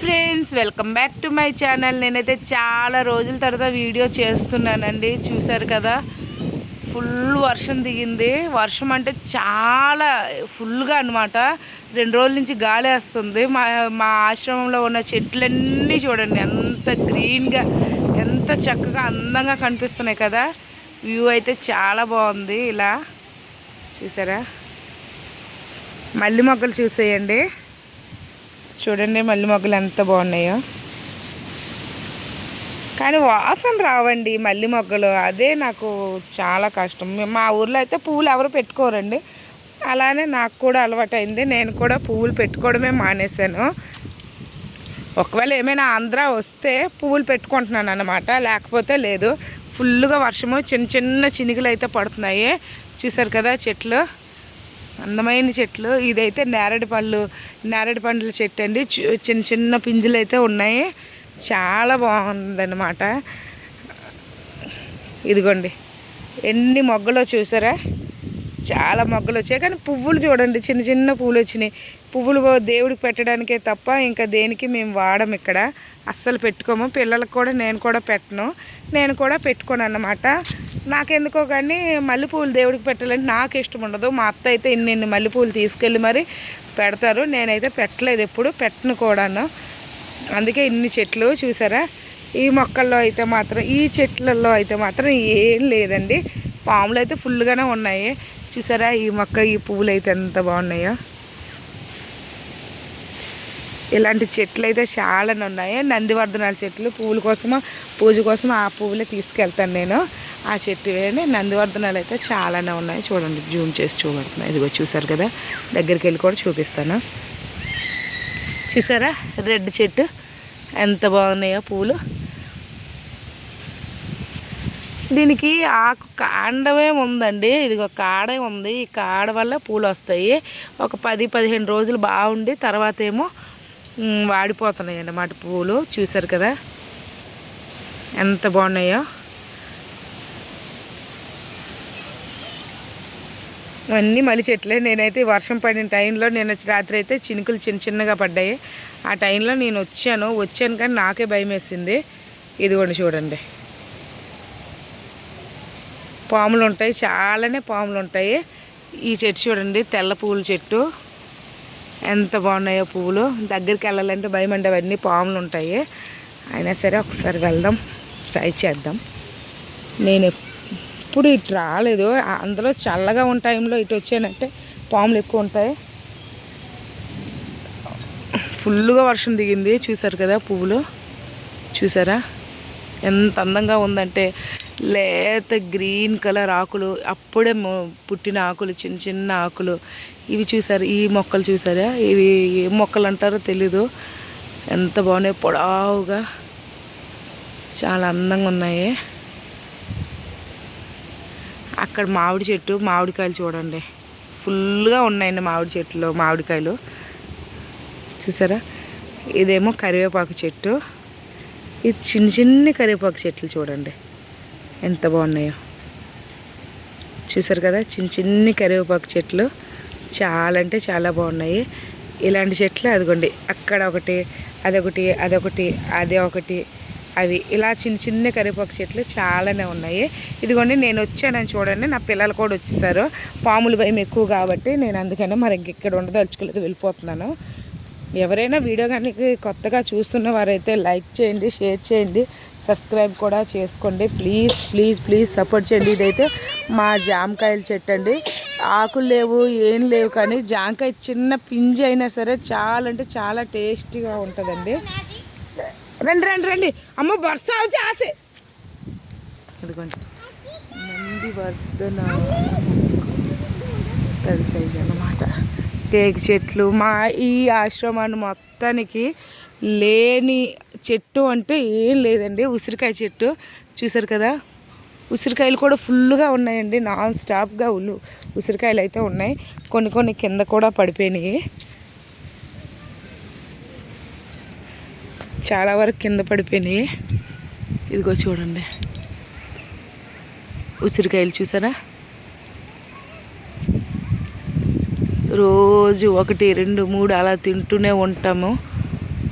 Friends welcome back to my channel. నేనైతే చాలా రోజుల తర్వాత వీడియో చేస్తున్నానండి. చూసారు కదా ఫుల్ వర్షం దిగింది. వర్షం అంటే చాలా ఫుల్గా అనమాట రెండు రోజుల నుంచి గాలి వేస్తుంది. మా మా ఆశ్రమంలో ఉన్న చెట్లన్నీ చూడండి ఎంత గ్రీన్గా ఎంత చక్కగా అందంగా కనిపిస్తున్నాయి కదా. వ్యూ అయితే చాలా బాగుంది. ఇలా చూసారా? మల్లి మొగ్గలు చూసేయండి. చూడండి మల్లి మొగ్గలు ఎంత బాగున్నాయో. కానీ వాసన రావండి మల్లి మొగ్గలు. అదే నాకు చాలా కష్టం. మా ఊర్లో అయితే పువ్వులు ఎవరు పెట్టుకోరండి. అలానే నాకు కూడా అలవాటైంది. నేను కూడా పువ్వులు పెట్టుకోవడమే మానేశాను. ఒకవేళ ఏమైనా ఆంధ్ర వస్తే పువ్వులు పెట్టుకుంటున్నాను అనమాట లేకపోతే లేదు. ఫుల్గా వర్షము చిన్న చిన్న చినుకులు అయితే పడుతున్నాయి. చూసారు కదా చెట్లు. అందమైన చెట్లు. ఇదైతే నేరేడు పళ్ళు నేరేడు పండ్ల చెట్టు అండి. చిన్న చిన్న పింజులు అయితే ఉన్నాయి. చాలా బాగుందన్నమాట. ఇదిగోండి. ఎన్ని మొగ్గలో చూసారా? చాలా మొగ్గలు వచ్చాయి. కానీ పువ్వులు చూడండి. చిన్న చిన్న పువ్వులు వచ్చినాయి. పువ్వులు దేవుడికి పెట్టడానికే తప్ప ఇంకా దేనికి మేము వాడం ఇక్కడ. అస్సలు పెట్టుకోము. పిల్లలకు కూడా నేను కూడా పెట్టను. నేను కూడా పెట్టుకోను అన్నమాట. నాకెందుకో కానీ మల్లెపూలు దేవుడికి పెట్టాలంటే నాకు ఇష్టం ఉండదు. మా అత్త అయితే ఇన్ని ఇన్ని మల్లెపూలు తీసుకెళ్ళి మరి పెడతారు. నేనైతే పెట్టలేదు ఎప్పుడు పెట్టను కూడాను. అందుకే ఇన్ని చెట్లు చూసారా? ఈ మొక్కల్లో అయితే మాత్రం ఈ చెట్లలో అయితే మాత్రం ఏం లేదండి. పాములు అయితే ఫుల్గానే ఉన్నాయి. చూసారా ఈ మొక్క ఈ పువ్వులు అయితే ఎంత బాగున్నాయో. ఇలాంటి చెట్లు అయితే చాలానే ఉన్నాయి. నందివర్ధనాల చెట్లు పువ్వుల కోసము పూజ కోసం ఆ పువ్వులే తీసుకెళ్తాను నేను. ఆ చెట్టు వేయండి నందివర్ధనాలు అయితే చాలానే ఉన్నాయి. చూడండి జూమ్ చేసి చూపెడుతున్నాయి ఇదిగో చూసారు కదా దగ్గరికి వెళ్ళి కూడా చూపిస్తాను. చూసారా? రెడ్ చెట్టు. ఎంత బాగున్నాయో పూలు. దీనికి ఆకు కాండమే ఉందండి. ఇదిగో కాడే ఉంది. ఈ కాడ వల్ల పూలు వస్తాయి. ఒక పది పదిహేను రోజులు బాగుండి తర్వాత ఏమో వాడిపోతున్నాయి అన్నమాట పూలు చూసారు కదా? ఎంత బాగున్నాయో. అన్నీ మళ్ళీ చెట్లే. నేనైతే వర్షం పడిన టైంలో నేను రాత్రి అయితే చినుకులు చిన్న చిన్నగా పడ్డాయి. ఆ టైంలో నేను వచ్చాను. వచ్చాను కానీ నాకే భయం వేసింది. ఇదిగోండి చూడండి. పాములు ఉంటాయి. చాలానే పాములు ఉంటాయి. ఈ చెట్టు చూడండి తెల్ల పువ్వుల చెట్టు. ఎంత బాగున్నాయో పువ్వులు. దగ్గరికి వెళ్ళాలంటే భయం అంటే అవన్నీ పాములు ఉంటాయి. అయినా సరే ఒకసారి వెళ్దాం ట్రై చేద్దాం. నేను ఎప్పుడు ఇటు రాలేదు. అందులో చల్లగా ఉన్న టైంలో ఇటు వచ్చానంటే పాములు ఎక్కువ ఉంటాయి. ఫుల్గా వర్షం దిగింది చూసారు కదా పువ్వులు? చూసారా? ఎంత అందంగా ఉందంటే లేత గ్రీన్ కలర్ ఆకులు అప్పుడే పుట్టిన ఆకులు చిన్న చిన్న ఆకులు. ఇవి చూసారు? ఈ మొక్కలు చూసారా? ఇవి ఏ మొక్కలు అంటారో తెలీదు. ఎంత బాగున్నాయి పొడవుగా. చాలా అందంగా ఉన్నాయి. అక్కడ మామిడి చెట్టు మామిడికాయలు చూడండి. ఫుల్గా ఉన్నాయండి మామిడి చెట్లు మామిడికాయలు. చూసారా? ఇదేమో కరివేపాకు చెట్టు. ఇది చిన్న చిన్న కరివేపాకు చెట్లు చూడండి. ఎంత బాగున్నాయో. చూసారు కదా చిన్న చిన్ని కరివేపాకు చెట్లు. చాలా అంటే చాలా బాగున్నాయి. ఇలాంటి చెట్లు అదిగోండి అక్కడ ఒకటి అదొకటి అదొకటి అదే ఒకటి అవి ఇలా చిన్న చిన్న కరివేపాకు చెట్లు చాలానే ఉన్నాయి. ఇదిగోండి నేను వచ్చానని చూడండి నా పిల్లలు కూడా వచ్చేసారు. పాములు భయం ఎక్కువ కాబట్టి నేను అందుకనే మరి ఇంక ఇక్కడ ఉండదలుచుకోలేదు వెళ్ళిపోతున్నాను. ఎవరైనా వీడియో కానీ కొత్తగా చూస్తున్న వారైతే లైక్ చేయండి షేర్ చేయండి సబ్స్క్రైబ్ కూడా చేసుకోండి. ప్లీజ్ ప్లీజ్ ప్లీజ్ సపోర్ట్ చేయండి. ఇదైతే మా జామకాయల చెట్టు అండి. ఆకులు లేవు ఏం లేవు కానీ జామకాయ చిన్న పింజి అయినా సరే చాలా అంటే చాలా టేస్టీగా ఉంటుందండి. రండి రండి రండి. అమ్మ వర్ష వచ్చి ఆసే నంది వర్ధన. పెద్ద అన్నమాట. టేకు చెట్లు మా ఈ ఆశ్రమాన్ని మొత్తానికి లేని చెట్టు అంటే ఏం లేదండి. ఉసిరికాయ చెట్టు చూసారు కదా? ఉసిరికాయలు కూడా ఫుల్గా ఉన్నాయండి. నాన్ స్టాప్గా ఉల్లు ఉసిరికాయలు అయితే ఉన్నాయి. కొన్ని కొన్ని కింద కూడా పడిపోయినాయి. చాలా వరకు కింద పడిపోయినాయి. ఇదిగో చూడండి. ఉసిరికాయలు చూసారా? రోజు ఒకటి రెండు మూడు అలా తింటూనే ఉంటాము.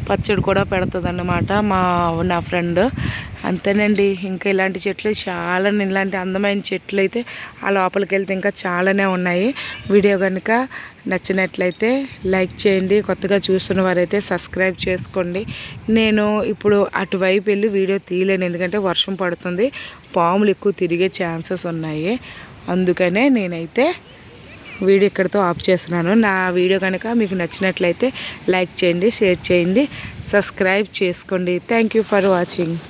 పచ్చడి కూడా పెడుతుంది అన్నమాట మా నా ఫ్రెండ్. అంతేనండి ఇంకా ఇలాంటి చెట్లు చాలా ఇలాంటి అందమైన చెట్లు అయితే ఆ లోపలికి వెళ్తే ఇంకా చాలానే ఉన్నాయి. వీడియో కనుక నచ్చినట్లయితే లైక్ చేయండి కొత్తగా చూస్తున్న వారైతే సబ్స్క్రైబ్ చేసుకోండి. నేను ఇప్పుడు అటువైపు వెళ్ళి వీడియో తీయలేను ఎందుకంటే వర్షం పడుతుంది. పాములు ఎక్కువ తిరిగే ఛాన్సెస్ ఉన్నాయి. అందుకనే నేనైతే వీడియో ఇక్కడితో ఆఫ్ చేస్తున్నాను. నా వీడియో కనుక మీకు నచ్చినట్లయితే లైక్ చేయండి షేర్ చేయండి సబ్స్క్రైబ్ చేసుకోండి. Thank for watching